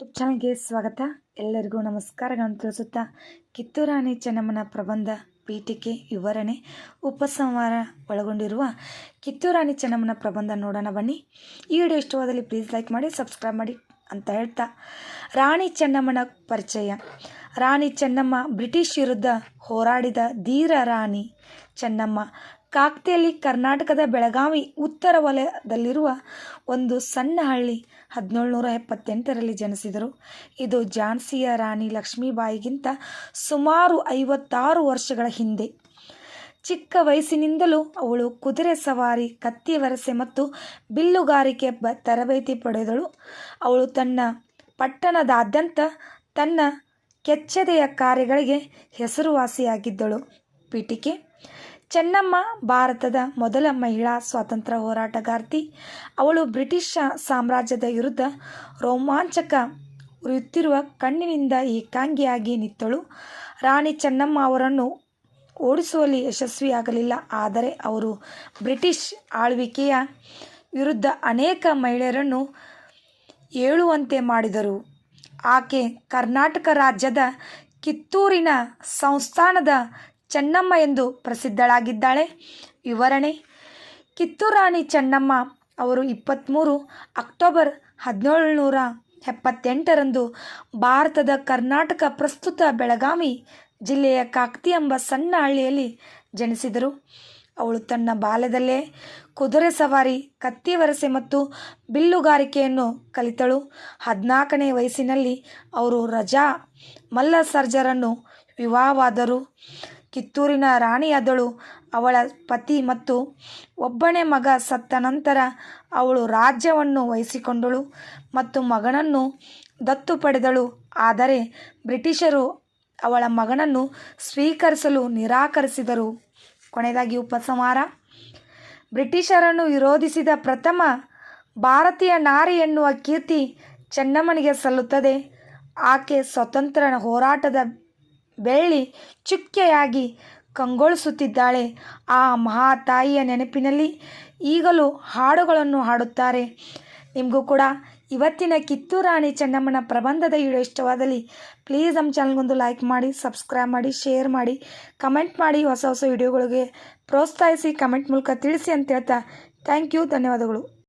YouTube ಚಾನಲ್ಗೆ ಸ್ವಾಗತ. ಎಲ್ಲರಿಗೂ ನಮಸ್ಕಾರಗಳನ್ನು ತಿಳಿಸುತ್ತಾ, ಕಿತ್ತೂರಾಣಿ ಚೆನ್ನಮ್ಮನ ಪ್ರಬಂಧ ಪೀಠಿಕೆ ವಿವರಣೆ, ಉಪಸಂಹಾರ ಒಳಗೊಂಡಿರುವ ಕಿತ್ತೂರಾಣಿ ಚೆನ್ನಮ್ಮನ ಪ್ರಬಂಧ ನೋಡೋಣ ಬನ್ನಿ. ಈ ವಿಡಿಯೋ ಇಷ್ಟವಾದಲ್ಲಿ ಪ್ಲೀಸ್ ಲೈಕ್ ಮಾಡಿ ಸಬ್ಸ್ಕ್ರೈಬ್ ಮಾಡಿ ಅಂತ ಹೇಳ್ತಾ, ರಾಣಿ ಚೆನ್ನಮ್ಮನ ಪರಿಚಯ. ರಾಣಿ ಚೆನ್ನಮ್ಮ ಬ್ರಿಟಿಷ್ ವಿರುದ್ಧ ಹೋರಾಡಿದ ಧೀರ ರಾಣಿ ಚೆನ್ನಮ್ಮ. ಕಾಕ್ತಿಯಲ್ಲಿ ಕರ್ನಾಟಕದ ಬೆಳಗಾವಿ ಉತ್ತರ ವಲಯದಲ್ಲಿರುವ ಒಂದು ಸಣ್ಣ ಹಳ್ಳಿ ಹದಿನೇಳುನೂರ ಎಪ್ಪತ್ತೆಂಟರಲ್ಲಿ ಜನಿಸಿದರು. ಇದು ಝಾನ್ಸಿಯ ರಾಣಿ ಲಕ್ಷ್ಮೀಬಾಯಿಗಿಂತ ಸುಮಾರು ಐವತ್ತಾರು ವರ್ಷಗಳ ಹಿಂದೆ. ಚಿಕ್ಕ ವಯಸ್ಸಿನಿಂದಲೂ ಅವಳು ಕುದುರೆ ಸವಾರಿ, ಕತ್ತಿ ವರಸೆ ಮತ್ತು ಬಿಲ್ಲುಗಾರಿಕೆ ಬ ತರಬೇತಿ ಪಡೆದಳು. ಅವಳು ತನ್ನ ಪಟ್ಟಣದಾದ್ಯಂತ ತನ್ನ ಕೆಚ್ಚದೆಯ ಕಾರ್ಯಗಳಿಗೆ ಹೆಸರುವಾಸಿಯಾಗಿದ್ದಳು. ಪೀಠಿಕೆ ಚೆನ್ನಮ್ಮ ಭಾರತದ ಮೊದಲ ಮಹಿಳಾ ಸ್ವಾತಂತ್ರ್ಯ ಹೋರಾಟಗಾರ್ತಿ. ಅವಳು ಬ್ರಿಟಿಷ್ ಸಾಮ್ರಾಜ್ಯದ ವಿರುದ್ಧ ರೋಮಾಂಚಕ ಉರಿಯುತ್ತಿರುವ ಕಣ್ಣಿನಿಂದ ಏಕಾಂಗಿಯಾಗಿ ನಿಂತಳು. ರಾಣಿ ಚೆನ್ನಮ್ಮ ಅವರನ್ನು ಓಡಿಸುವಲ್ಲಿ ಯಶಸ್ವಿಯಾಗಲಿಲ್ಲ. ಆದರೆ ಅವರು ಬ್ರಿಟಿಷ್ ಆಳ್ವಿಕೆಯ ವಿರುದ್ಧ ಅನೇಕ ಮಹಿಳೆಯರನ್ನು ಏಳುವಂತೆ ಮಾಡಿದರು. ಆಕೆ ಕರ್ನಾಟಕ ರಾಜ್ಯದ ಕಿತ್ತೂರಿನ ಸಂಸ್ಥಾನದ ಚೆನ್ನಮ್ಮ ಎಂದು ಪ್ರಸಿದ್ಧಳಾಗಿದ್ದಾಳೆ. ವಿವರಣೆ, ಕಿತ್ತೂರಾಣಿ ಚೆನ್ನಮ್ಮ ಅವರು ಇಪ್ಪತ್ತ್ಮೂರು ಅಕ್ಟೋಬರ್ ಹದಿನೇಳುನೂರ ಎಪ್ಪತ್ತೆಂಟರಂದು ಭಾರತದ ಕರ್ನಾಟಕ ಪ್ರಸ್ತುತ ಬೆಳಗಾವಿ ಜಿಲ್ಲೆಯ ಕಾಕ್ತಿ ಎಂಬ ಸಣ್ಣ ಹಳ್ಳಿಯಲ್ಲಿ ಜನಿಸಿದರು. ಅವಳು ತನ್ನ ಬಾಲ್ಯದಲ್ಲೇ ಕುದುರೆ ಸವಾರಿ ಕತ್ತಿವರಸೆ ಮತ್ತು ಬಿಲ್ಲುಗಾರಿಕೆಯನ್ನು ಕಲಿತಳು. ಹದಿನಾಲ್ಕನೇ ವಯಸ್ಸಿನಲ್ಲಿ ಅವರು ರಜಾ ಮಲ್ಲ ಸರ್ಜರನ್ನು ವಿವಾಹವಾದರು. ಕಿತ್ತೂರಿನ ರಾಣಿಯಾದಳು ಅವಳ ಪತಿ ಮತ್ತು ಒಬ್ಬನೇ ಮಗ ಸತ್ತ ನಂತರ ಅವಳು ರಾಜ್ಯವನ್ನು ವಹಿಸಿಕೊಂಡಳು ಮತ್ತು ಮಗನನ್ನು ದತ್ತು ಪಡೆದಳು. ಆದರೆ ಬ್ರಿಟಿಷರು ಅವಳ ಮಗನನ್ನು ಸ್ವೀಕರಿಸಲು ನಿರಾಕರಿಸಿದರು. ಕೊನೆಯದಾಗಿ ಉಪಸಂಹಾರ. ಬ್ರಿಟಿಷರನ್ನು ವಿರೋಧಿಸಿದ ಪ್ರಥಮ ಭಾರತೀಯ ನಾರಿ ಎನ್ನುವ ಕೀರ್ತಿ ಚೆನ್ನಮ್ಮನಿಗೆ ಸಲ್ಲುತ್ತದೆ. ಆಕೆ ಸ್ವತಂತ್ರ ಹೋರಾಟದ ಬೆಳ್ಳಿ ಚುಕ್ಕೆಯಾಗಿ ಕಂಗೊಳಿಸುತ್ತಿದ್ದಾಳೆ. ಆ ಮಹಾತಾಯಿಯ ನೆನಪಿನಲ್ಲಿ ಈಗಲೂ ಹಾಡುಗಳನ್ನು ಹಾಡುತ್ತಾರೆ. ನಿಮಗೂ ಕೂಡ ಇವತ್ತಿನ ಕಿತ್ತೂರಾಣಿ ಚೆನ್ನಮ್ಮನ ಪ್ರಬಂಧದ ವಿಡಿಯೋ ಇಷ್ಟವಾದಲ್ಲಿ ಪ್ಲೀಸ್ ನಮ್ಮ ಚಾನಲ್ಗೊಂದು ಲೈಕ್ ಮಾಡಿ, ಸಬ್ಸ್ಕ್ರೈಬ್ ಮಾಡಿ, ಶೇರ್ ಮಾಡಿ, ಕಮೆಂಟ್ ಮಾಡಿ ಹೊಸ ಹೊಸ ವಿಡಿಯೋಗಳಿಗೆ ಪ್ರೋತ್ಸಾಹಿಸಿ, ಕಮೆಂಟ್ ಮೂಲಕ ತಿಳಿಸಿ ಅಂತ ಹೇಳ್ತಾ ಥ್ಯಾಂಕ್ ಯು, ಧನ್ಯವಾದಗಳು.